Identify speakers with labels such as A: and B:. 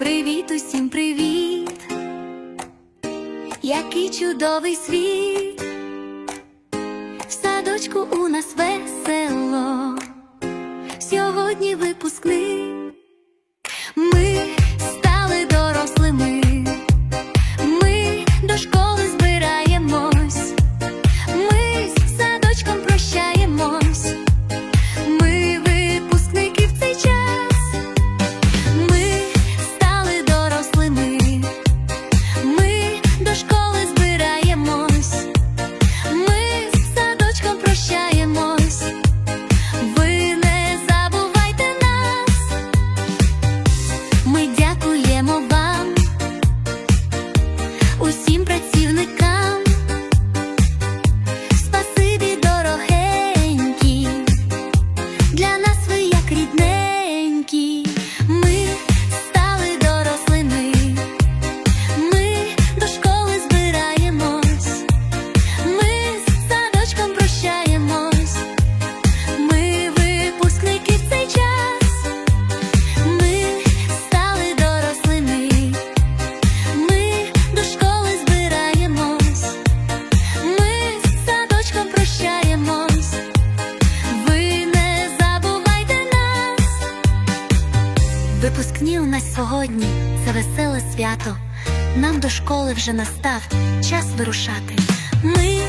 A: Привіт, усім привіт, який чудовий світ, в садочку у нас весело. Сьогодні ви Випускні у нас сьогодні це веселе свято. Нам до школи вже настав час вирушати. Ми